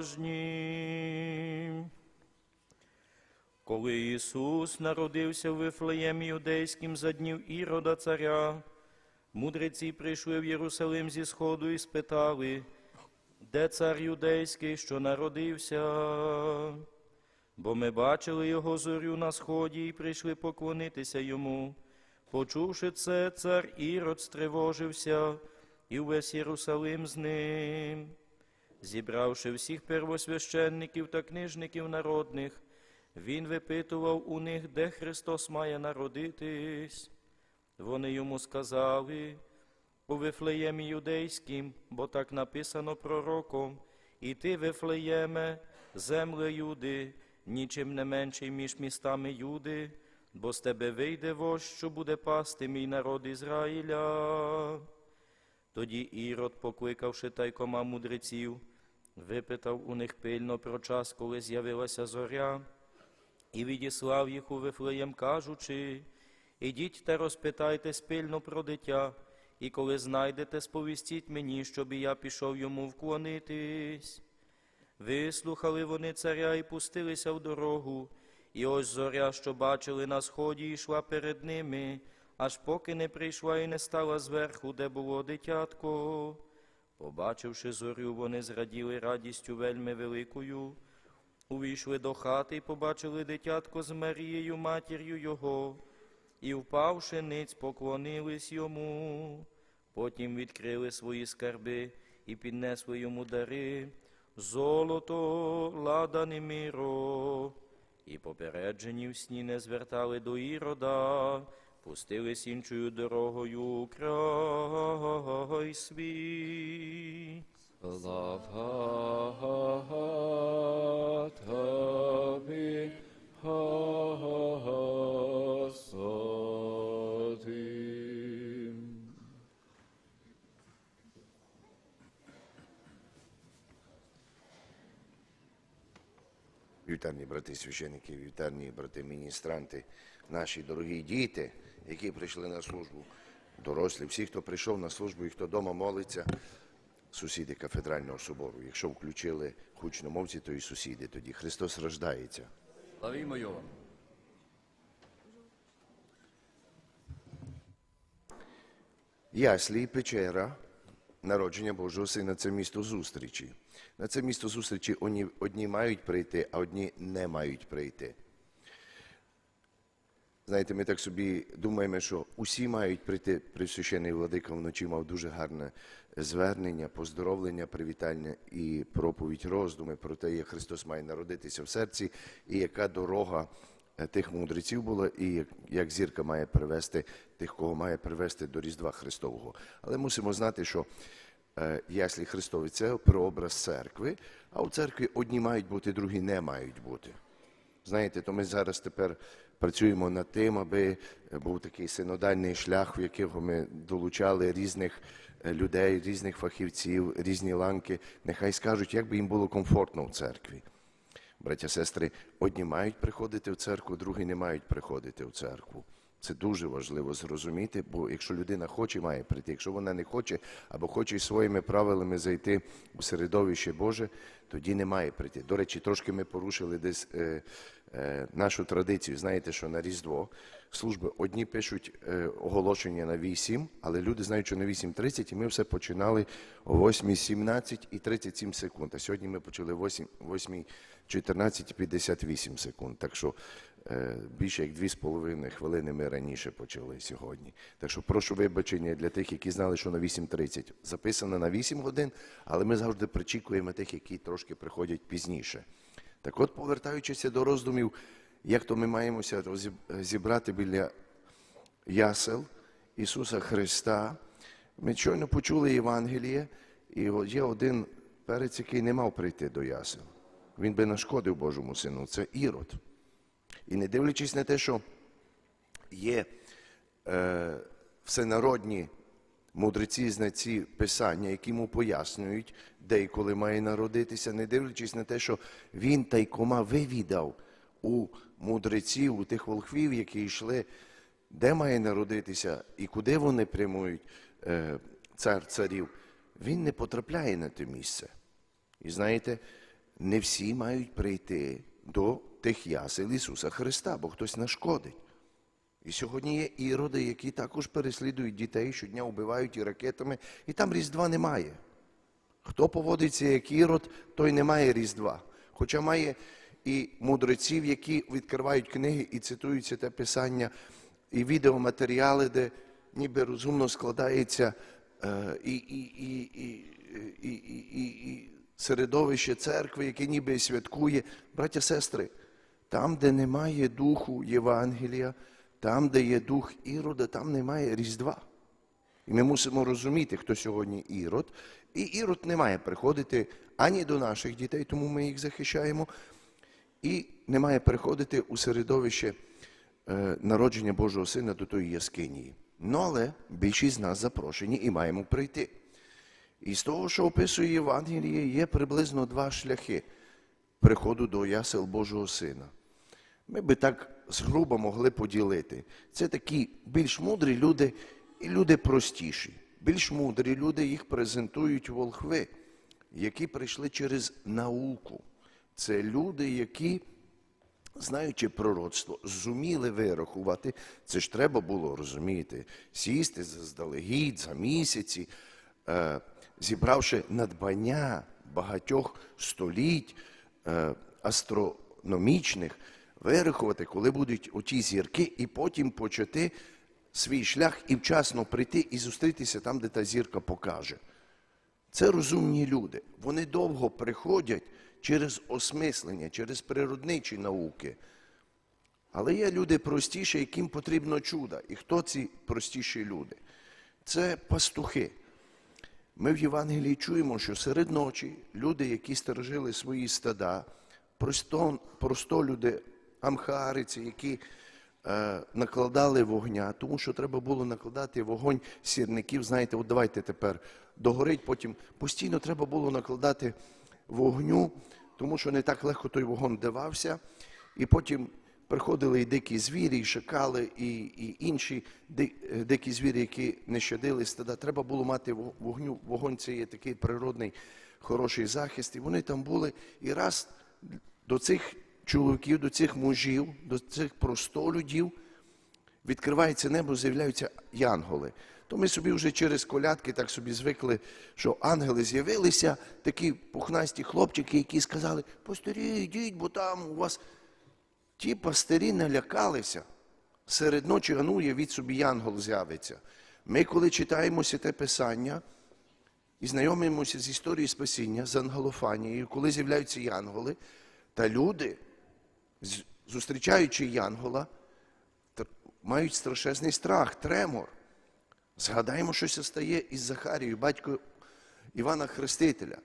уважні. Коли Ісус народився в Вифлеємі Юдейським за днів Ірода царя, мудреці прийшли в Єрусалим зі сходу і спитали, де цар юдейський, що народився? Бо ми бачили його зорю на сході і прийшли поклонитися йому. Почувши це, цар Ірод стривожився, і увесь Єрусалим з ним. Зібравши всіх первосвященників та книжників народних, він випитував у них, де Христос має народитись. Вони йому сказали, у Вифлеємі юдейським, бо так написано пророком, і ти, Вифлеєме, земле Юди, нічим не менший між містами Юди, бо з тебе вийде вождь, що буде пасти мій народ Ізраїля. Тоді Ірод, покликавши тайкома мудреців, випитав у них пильно про час, коли з'явилася зоря, і відіслав їх у Вифлеєм, кажучи, ідіть та розпитайте спільно про дитя, і коли знайдете, сповістіть мені, щоб я пішов йому вклонитись. Вислухали вони царя і пустилися в дорогу, і ось зоря, що бачили на сході, йшла перед ними, аж поки не прийшла і не стала зверху, де було дитятко. Побачивши зорю, вони зраділи радістю вельми великою. Увійшли до хати і побачили дитятко з Марією, матір'ю його, і, впавши ниць, поклонились йому. Потім відкрили свої скарби і піднесли йому дари, золото, ладан і миро, і попереджені в сні не звертали до Ірода, пустились іншою дорогою край свій. Тобі, Господи. Вітальні брати священники, вітальні брати міністранти, наші дорогі діти, які прийшли на службу, дорослі, всі, хто прийшов на службу і хто вдома молиться, сусіди кафедрального собору. Якщо включили гучномовці, то і сусіди тоді. Христос рождається. Славімо його. Яслі печера, народження Божого Сина це місто зустрічі. На це місто зустрічі одні, мають прийти, а одні не мають прийти. Знаєте, ми так собі думаємо, що усі мають прийти Пресвящений Владика вночі мав дуже гарне звернення, поздоровлення, привітання і проповідь роздуми про те, як Христос має народитися в серці, і яка дорога е, тих мудреців була, і як, зірка має привести тих, кого має привести до Різдва Христового. Але мусимо знати, що яслі Христові це прообраз церкви, а у церкві одні мають бути, другі не мають бути. Знаєте, то ми зараз тепер працюємо над тим, аби був такий синодальний шлях, в якого ми долучали різних е, людей, різних фахівців, різні ланки. Нехай скажуть, як би їм було комфортно в церкві. Браття, сестри, одні мають приходити в церкву, другі не мають приходити в церкву. Це дуже важливо зрозуміти, бо якщо людина хоче, має прийти. Якщо вона не хоче або хоче своїми правилами зайти у середовище Боже, тоді не має прийти. До речі, трошки ми порушили десь е, нашу традицію. Знаєте, що на Різдво служби одні пишуть е, оголошення на 8, але люди знають, що на 8.30, і ми все починали о 8.17 і 37 секунд. А сьогодні ми почали 8.14 і 58 секунд. Так що е, більше як 2,5 хвилини ми раніше почали сьогодні. Так що прошу вибачення для тих, які знали, що на 8.30 записано на 8 годин, але ми завжди причікуємо тих, які трошки приходять пізніше. Так от, повертаючися до роздумів, як то ми маємося зібрати біля ясел Ісуса Христа. Ми щойно почули Євангеліє, і є один перець, який не мав прийти до ясел. Він би нашкодив Божому сину. Це Ірод. І не дивлячись на те, що є е, всенародні мудреці, знавці писання, які йому пояснюють, де і коли має народитися, не дивлячись на те, що він тайкома вивідав у мудреців, у тих волхвів, які йшли, де має народитися і куди вони прямують е, цар царів, він не потрапляє на те місце. І знаєте, не всі мають прийти до тих ясел Ісуса Христа, бо хтось нашкодить. І сьогодні є іроди, які також переслідують дітей, щодня вбивають і ракетами, і там Різдва немає. Хто поводиться як ірод, той не має Різдва. Хоча має і мудреців, які відкривають книги і цитуються те писання, і відеоматеріали, де ніби розумно складається е, і, і, і, і, і, і, і середовище церкви, яке ніби святкує. Браття, сестри, там, де немає духу Євангелія там, де є дух ірода, там немає Різдва. І ми мусимо розуміти, хто сьогодні ірод. І ірод не має приходити ані до наших дітей, тому ми їх захищаємо, і не має приходити у середовище е, народження Божого Сина до тої яскинії. Ну, але більшість з нас запрошені і маємо прийти. І з того, що описує Євангеліє, є приблизно два шляхи приходу до ясел Божого Сина. Ми би так згруба могли поділити. Це такі більш мудрі люди і люди простіші. Більш мудрі люди їх презентують волхви, які прийшли через науку. Це люди, які, знаючи пророцтво, зуміли вирахувати. Це ж треба було розуміти, сісти заздалегідь за місяці, е, зібравши надбання багатьох століть е, астрономічних, вирахувати, коли будуть оті зірки, і потім почати свій шлях і вчасно прийти і зустрітися там, де та зірка покаже. Це розумні люди. Вони довго приходять через осмислення, через природничі науки. Але є люди простіші, яким потрібно чудо. І хто ці простіші люди? Це пастухи. Ми в Євангелії чуємо, що серед ночі люди, які сторожили свої стада, просто, просто люди, амхариці, які е, накладали вогня, тому що треба було накладати вогонь сірників. Знаєте, от давайте тепер догорить, потім постійно треба було накладати вогню, тому що не так легко той вогонь давався. І потім приходили і дикі звірі, і шакали, і, і інші е, дикі звірі, які не щадили стада. Треба було мати вогню. Вогонь це є такий природний хороший захист. І вони там були. І раз до цих чоловіків, до цих мужів, до цих простолюдів відкривається небо, з'являються янголи. То ми собі вже через колядки так собі звикли, що ангели з'явилися, такі пухнасті хлопчики, які сказали, постарі, йдіть, бо там у вас ті пастирі налякалися. Серед ночі, а ну, явіть собі янгол з'явиться. Ми, коли читаємо те писання і знайомимося з історією спасіння, з анголофанією, коли з'являються янголи, та люди, зустрічаючи янгола, мають страшезний страх, тремор. Згадаємо, що це стає із Захарією, батько Івана Хрестителя.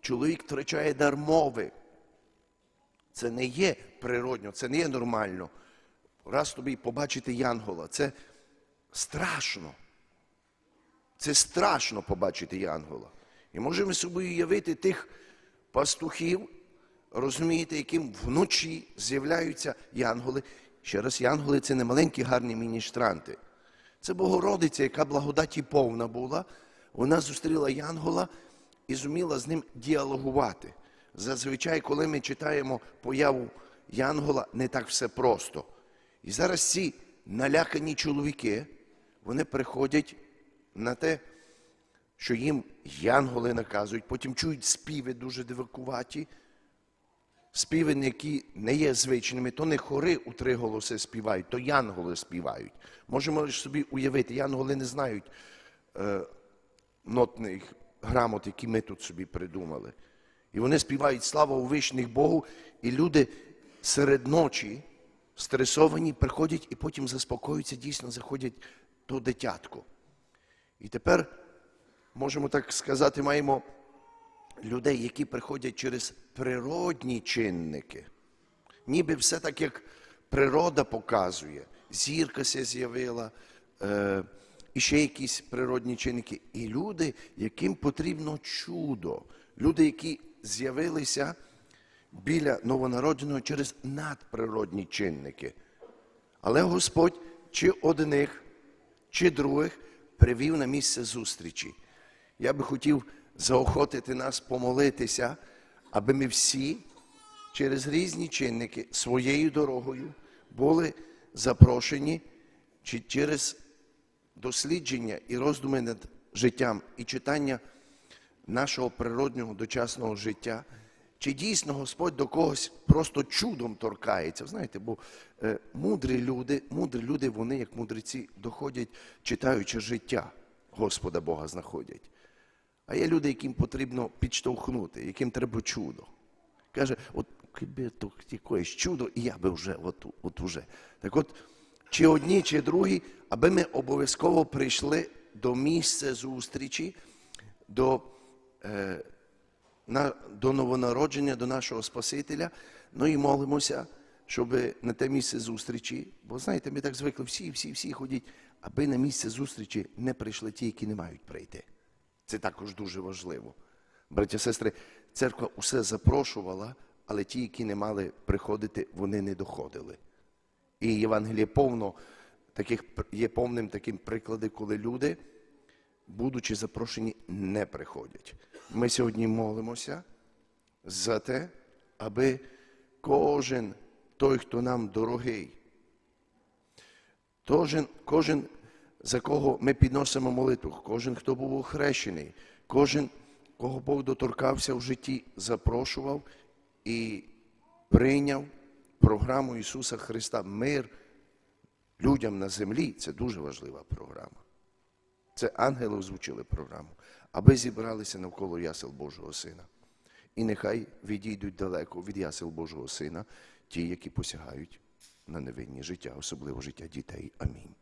Чоловік втрачає дар мови. Це не є природньо, це не є нормально. Раз тобі побачити Янгола, це страшно. Це страшно побачити Янгола. І можемо собі уявити тих пастухів, розумієте, яким вночі з'являються янголи. Ще раз, янголи це не маленькі гарні міністранти. Це Богородиця, яка благодаті повна була. Вона зустріла Янгола і зуміла з ним діалогувати. Зазвичай, коли ми читаємо появу Янгола, не так все просто. І зараз ці налякані чоловіки, вони приходять на те, що їм янголи наказують, потім чують співи дуже дивакуваті, співи, які не є звичними, то не хори у три голоси співають, то янголи співають. Можемо ж собі уявити, янголи не знають е, нотних грамот, які ми тут собі придумали. І вони співають слава у вишніх Богу, і люди серед ночі стресовані приходять і потім заспокоюються, дійсно заходять до дитятко. І тепер, можемо так сказати, маємо людей, які приходять через природні чинники. Ніби все так, як природа показує. Зірка ся з'явила, е, і ще якісь природні чинники. І люди, яким потрібно чудо. Люди, які з'явилися біля новонародженого через надприродні чинники. Але Господь чи одних, чи других привів на місце зустрічі. Я би хотів заохотити нас помолитися, аби ми всі через різні чинники своєю дорогою були запрошені чи через дослідження і роздуми над життям і читання нашого природнього дочасного життя, чи дійсно Господь до когось просто чудом торкається. Знаєте, бо е, мудрі люди, мудрі люди, вони, як мудреці, доходять, читаючи життя Господа Бога, знаходять. А є люди, яким потрібно підштовхнути, яким треба чудо. Каже, от якби то якесь чудо, і я би вже от, от уже. Так от, чи одні, чи другі, аби ми обов'язково прийшли до місця зустрічі, до, е, на, до новонародження, до нашого Спасителя, ну і молимося, щоб на те місце зустрічі, бо знаєте, ми так звикли, всі, всі, всі ходять, аби на місце зустрічі не прийшли ті, які не мають прийти. Це також дуже важливо. Браття, сестри, церква усе запрошувала, але ті, які не мали приходити, вони не доходили. І Євангеліє повно таких є повним таким прикладом, коли люди, будучи запрошені, не приходять. Ми сьогодні молимося за те, аби кожен той, хто нам дорогий, Кожен, кожен, за кого ми підносимо молитву, кожен, хто був охрещений, кожен, кого Бог доторкався в житті, запрошував і прийняв програму Ісуса Христа Мир людям на землі. Це дуже важлива програма. Це ангели озвучили програму, аби зібралися навколо ясел Божого Сина. І нехай відійдуть далеко від ясел Божого Сина ті, які посягають на невинні життя, особливо життя дітей. Амінь.